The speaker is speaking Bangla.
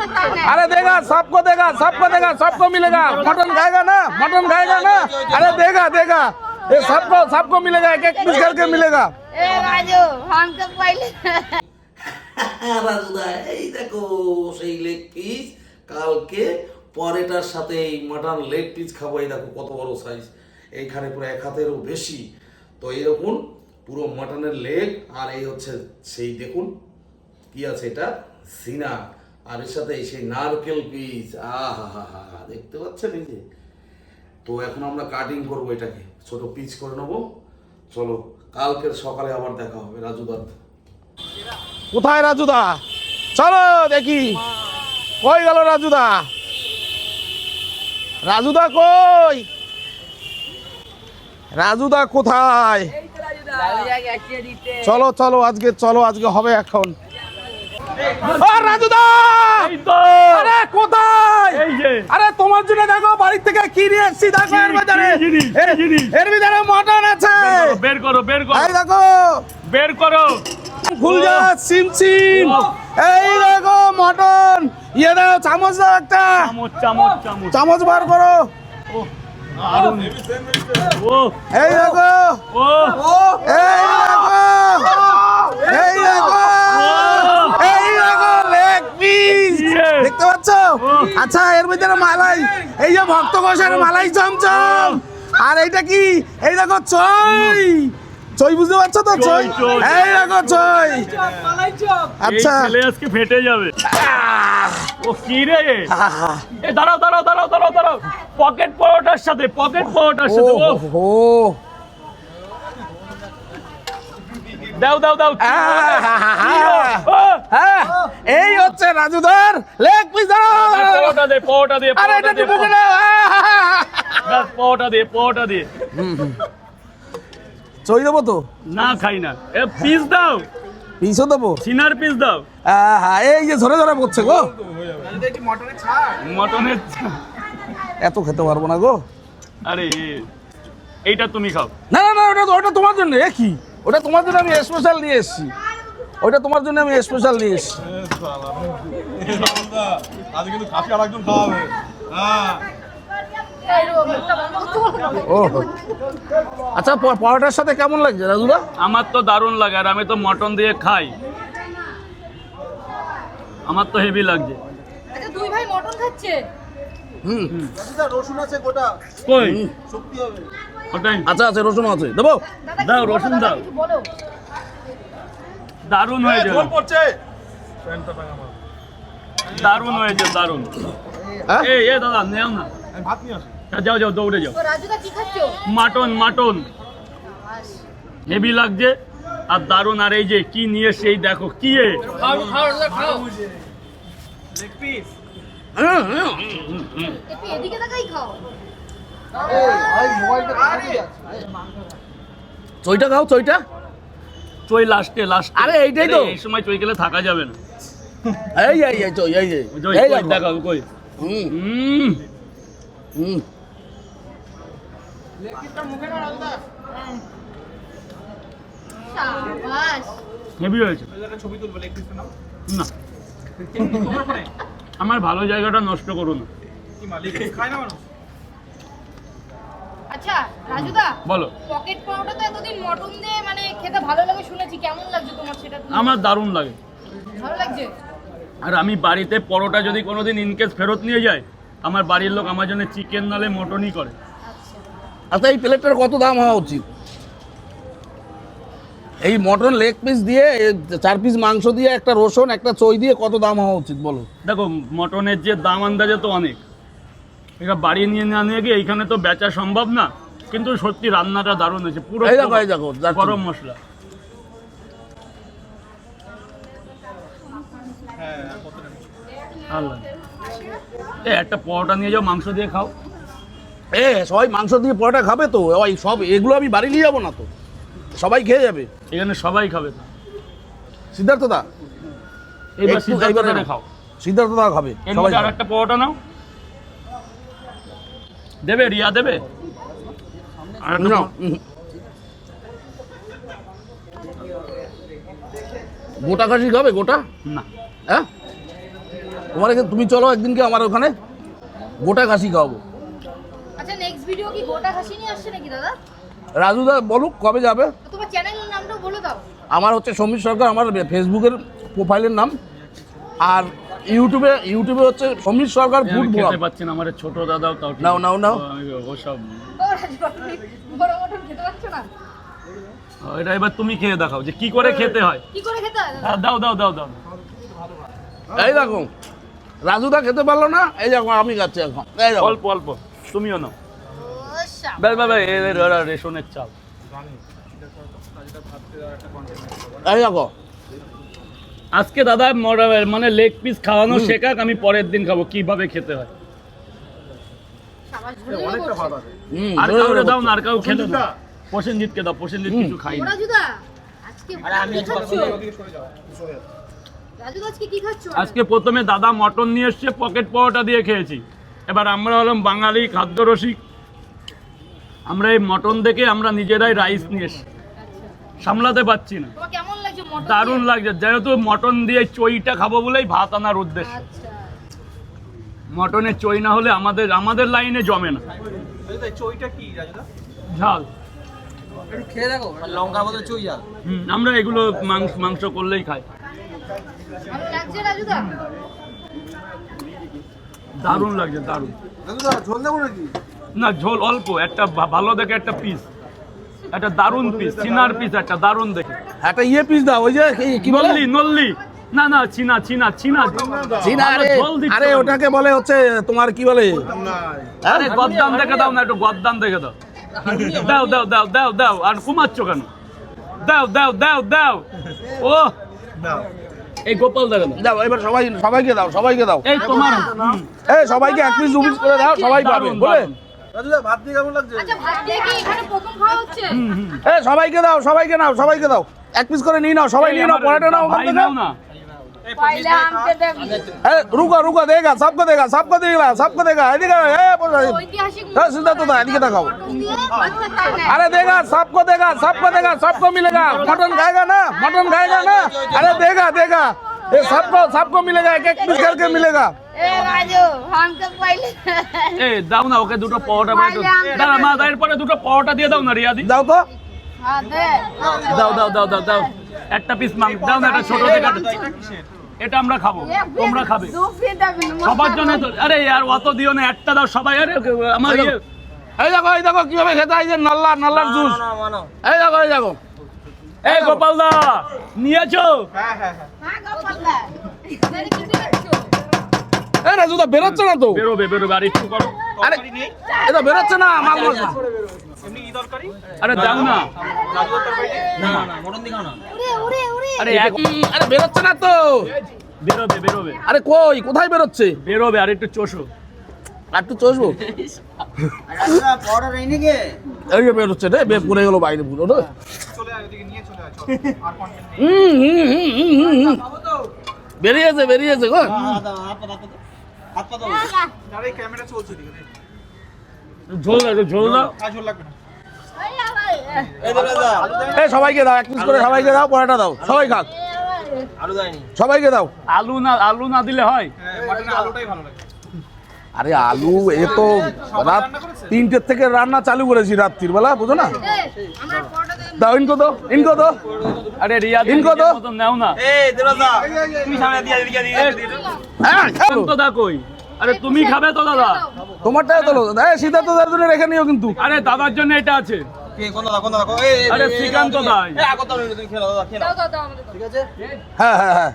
अरे देगा सबको देगा सबको देगा सबको मिलेगा मटन खाएगा ना मटन खाएगा ना अरे देगा देगा ये सबको सबको मिलेगा एक एक पीस करके मिलेगा ए राजू हमको पहले রাজুদা এই দেখো সেই লেগ পিস কালকে পরেটার সাথে এই মাটন লেগ পিস খাবো এই দেখো কত বড় সাইজ এইখানে পুরো এক হাতেরও বেশি তো এই দেখুন পুরো মাটনের লেগ আর এই হচ্ছে সেই দেখুন কি আছে এটা সিনা আর এর সাথে এই সেই নারকেল পিস আহা হা হা হা দেখতে পাচ্ছেন এই যে? তো এখন আমরা কাটিং করব এটাকে। ছোট পিচ করে নেব। চলো কালকের সকালে আবার দেখা হবে। রাজুদার কোথায় রাজুদা চলো দেখি। কই গেল রাজুদা রাজুদা কই? রাজুদা কোথায়? চলো চলো আজকে চলো আজকে হবে এখন। রাজুদা আরে কোথায়? আরে তোমার জন্য দেখো বাড়ির থেকে কি নিয়ে এসেছি দেখো এর ভিতরে। এর- এর ভিতরে মটন আছে। বের করো বের করো এই দেখো। বের করো। ফুলজা সিম সিম। এই দেখো মটন। ইয়ে দাও চামচ দাও একটা। চামচ চামচ চামচ। চামচ বার করো। এই দেখো। এই দেখো। এই দেখো এই দেখো লেগ পিস Yes. দেখতে পাচ্ছ আচ্ছা এর ভিতরে মালাই। এই যে ভক্ত ঘোষের মালাই চমচম। আর এইটা কি? এই দেখো চই। চই বুঝতে পারছ তো? চই। এই দেখো চই। আচ্ছা। ছেলে আজকে ফেটে যাবে। ও কি রে? এ দাঁড়াও দাঁড়াও দাঁড়াও দাঁড়াও দাঁড়াও। পকেট পরোটার সাথে পকেট পরোটার সাথে ও ও দাও দাও দাও হ্যাঁ, এই হচ্ছে রাজুদার লেগ পিস পরোটা দে পরোটা দে আরে এটা পরোটা দে। না ব্যাস, পরোটা দে পরোটা দে। চই দেবো তো? না খাই না। এ পিস দাও। পিসও দেবো? সিনার পিস দাও। আহা, এই যে ধরে ধরে পড়ছে গো। মটনের এত খেতে পারব না গো। আরে এইটা তুমি খাও। না না না ওটা তো- ওটা তোমার জন্য। এ কি? ওটা তোমার জন্য আমি স্পেশাল নিয়ে এসেছি। ওটা তোমার জন্য আমি স্পেশাল হ্যাঁ ও। আচ্ছা পরোটার সাথে কেমন লাগছে রাজুদা? আমার তো দারুণ লাগে আর আমি তো মটন দিয়ে খাই। আমার তো হেভি লাগছে। আচ্ছা দুই ভাই মটন খাচ্ছে? হুম। রসুন আছে গোটা। কই? শক্তি হবে। ওটাই। আচ্ছা আচ্ছা রসুন আছে। দেবো? দাও, রসুন দাও। দারুণ হয়েছে ঝোল পড়ছে। দারুণ হয়েছে দারুণ। হ্যাঁ? এ এ দাদা নেও না। ভাত নিয়ে আসি। যাও যাও দৌড়ে যাও। Mutton mutton. হেভি লাগছে। আর দারুণ আর এই যে কি নিয়ে সেই দেখো কি এ? চইটা খাও চইটা চই লাস্টে লাস্টে আরে, এইটাই তো। এই সময় চই গেলে থাকা যাবে না। এই এই এই চই এই এই। চই দেখো। দেখো কই। হুম। হুম। হুম। সাবাস। হেভি হয়েছে। না। আমার ভালো জায়গাটা নষ্ট করো না। আচ্ছা রাজুদা বলো। পকেট পাউডার তো এতদিন মটন দিয়ে মানে খেতে ভালো লাগে শুনেছি। কেমন লাগছে তোমার সেটা আমার দারুণ লাগে। ভালো লাগছে? আর আমি বাড়িতে পরোটা যদি কোনোদিন ইনকেস ফেরত নিয়ে যায় আমার বাড়ির লোক আমার জন্য চিকেন নালে মটনই করে। আচ্ছা। এই প্লেটটার কত দাম হওয়া উচিত? এই মটন লেগ পিস দিয়ে চার পিস মাংস দিয়ে একটা রসুন একটা চই দিয়ে কত দাম হওয়া উচিত বলো? দেখো মটনের যে দাম আন্দাজে তো অনেক। এটা বাড়ি নিয়ে না নিয়ে গিয়ে এইখানে তো বেচা সম্ভব না কিন্তু সত্যি রান্নাটা দারুণ হয়েছে পুরো এই দেখো, এই দেখো। গরম মশলা। আল্লাহ। এ একটা পরোটা নিয়ে যাও মাংস দিয়ে খাও। এ সবাই মাংস দিয়ে পরোটা খাবে তো? ওই সব এগুলো আমি বাড়ি নিয়ে যাব না তো? সবাই খেয়ে যাবে? এখানে সবাই খাবে তো। সিদ্ধার্থ দা এইবার সিদ্ধার্থ খাও। সিদ্ধার্থ দা খাবে সবাই আর একটা পরোটা নাও। দেবে রিয়া দেবে। গোটা খাসি খাবে গোটা? না। হ্যাঁ? তোমার এখানে- তুমি চলো একদিনকে আমার ওখানে গোটা খাসি খাওয়াবো। আচ্ছা নেক্সট ভিডিও কি গোটা খাসি নিয়ে আসছে নাকি দাদা? রাজুদা বলুক কবে যাবে? তোমার চ্যানেলের নামটাও বলে দাও। আমার হচ্ছে সমীর সরকার আমার ফেসবুকের প্রোফাইলের নাম। আর ইউটিউবে ইউটিউবে হচ্ছে সমীর সরকার ফুড ব্লগ খেতে পাচ্ছি আমার ছোট দাদাও তাও নাও, নাও, নাও। ওসব রাজু তুমি খেতে এটা এবার তুমি খেয়ে দেখাও যে কি করে খেতে হয়। কি করে খেতে হয় দাও দাও দাও দাও। এই দেখো রাজুদা খেতে পারল না? এই দেখো আমি খাচ্ছি এখন। এই দেখো। অল্প অল্প তুমিও নাও। ও শাবাশ। বে বে বে, এ, এ, এ, রেশনের চাল। এই দেখো আজকে দাদা মানে লেগ পিস খাওয়ানো শেখাক আমি পরের দিন খাব। কীভাবে খেতে হয়? আর ধরে দাও না আর কাউ প্রসেনজিৎ দাও। প্রসেনজিৎকে দাও প্রসেনজিৎ কিছু খাই না। আজকে কি খাচ্ছ। রাজুদা আজকে কি খাচ্ছ? আজকে প্রথমে দাদা মটন নিয়ে এসছে পকেট পরোটা দিয়ে খেয়েছি। এবার আমরা হলাম বাঙালি খাদ্য রসিক আমরা এই মটন দেখে আমরা নিজেরাই রাইস নিয়ে এসছি। সামলাতে পারছি না। দারুণ লাগছে। যেহেতু মটন দিয়ে চইটা খাব বলেই ভাত আনার উদ্দেশ্য। আচ্ছা। মটনের চই না হলে আমাদের আমাদের লাইনে জমে না। চইটা কি ঝাল। চই আমরা এগুলো মাংস মাংস করলেই খাই। দারুণ লাগছে দারুণ। রাজুদা ঝোল দেবো নাকি? না ঝোল অল্প একটা ভালো দেখে একটা পিস একটা দারুণ পিস চিনার পিস একটা দারুণ দেখে। একটা ইয়ে পিস দাও ওই যে কি- বলে? নল্লি নল্লি। না না চিনা চিনা চিনা। চিনা, আরে আরে ওটাকে বলে হচ্ছে তোমার কি বলে? আরে গদ্দাম দেখে দাও না একটু গদ্দাম দেখে দাও। দাও দাও দাও দাও দাও আর কুমাচ্ছ কেন? দাও দাও দাও দাও। ও এই গোপাল দেখে দাও। দাও এবার সবাই সবাইকে দাও সবাইকে দাও। এই তোমার এই সবাইকে এক পিস দু পিস করে দাও সবাই পাবে বলে? দারুণ। রাজুদা ভাত দিয়ে কেমন লাগছে আচ্ছা ভাত দিয়ে কি এখানে প্রথম খাওয়া হচ্ছে হুম, হুম। এই সবাইকে দাও সবাইকে নাও সবাইকে দাও এক পিস করে নিয়ে নাও সবাই এই নিয়ে নাও আমার পরোটা নাও ওখান ভাই থেকে নাও না পয়লা আমকে দেবি ए, रुको रुको देगा सबको देगा सबको देगा सबको देगा এদিকে এ বলো ঐতিহাসিক হ্যাঁ, সিদ্ধার্থ দা, এদিকে দেখাও। মটন দিয়ে ভাত খেতে হয় না। अरे देगा सबको देगा सबको देगा सबको मिलेगा मटन खाएगा ना मटन खाएगा ना अरे देगा देगा ये सबको सबको मिलेगा एक एक पीस करके मिलेगा এই দাও ওকে দুটো পরোটা দুটো পরোটা দিয়ে দাও না রিয়াদি। দাও দাও দাও দাও দাও দাও। একটা পিস দাও না একটা ছোট এটা আমরা খাব তোমরা জন্য আরে আর অত দিও না একটা দাও সবাই। আরে আমার ইয়ে- দেখো এই দেখো খেতে যে নাল্লার জুস দেখো দেখো। গোপাল দা নিয়েছো? আরে কি রাজুদা বেরোচ্ছে না তো। বেরোবে বেরোবে আর একটু করো। আরে এটা বেরোচ্ছে না মাল মশলা এমনি কি তরকারি? আরে দাও না। না মটন আরে আরে বেরোচ্ছে না তো। বেরোবে বেরোবে। আরে কই? কোথায় বেরোচ্ছে? বেরোবে আর একটু চোষো। আর একটু এই যে বেরোচ্ছে রে বে পড়ে গেল বাইরে পুরো রে। চলে আয় ওদিকে নিয়ে চলে আয় চল। আর কন্টেন্ট হুম হুম হুম হুম হুম। হুম বেরিয়েছে বেরিয়েছে গো ঝোল দাও একটু ঝোল দাও কাজ না। এই ভাই এই সবাইকে দাও এক পিস করে সবাইকে দাও পরোটা দাও সবাই খাক। সবাইকে দাও। আলু না আলু না দিলে হয়? মাটনের আলুটাই ভালো লাগে। আরে আলু এ তো রাত তিনটের থেকে রান্না চালু করেছি রাত্রির বেলা বুঝো না? দাও ইনকো দো ইনকো দো আরে রিয়া ইনকো তো। নাও না। এই দেবদা তুমি সামনে দিয়ে দিয়ে দিয়ে। হ্যাঁ খাও। তো দা কই আরে তুমি খাবে তো দাদা? তোমারটাই তোলো এই সিদ্ধার্থ দার জন্য রেখে নিও কিন্তু। আরে দাদার জন্য এটা আছে। কে কোন দাদা কোন দাদা এই আরে শ্রীকান্ত দা এই আগত তুমি খেলো দাদা খেলো। দাও দাও দাও আমাদের। দাও। ঠিক আছে হ্যাঁ হ্যাঁ হ্যাঁ।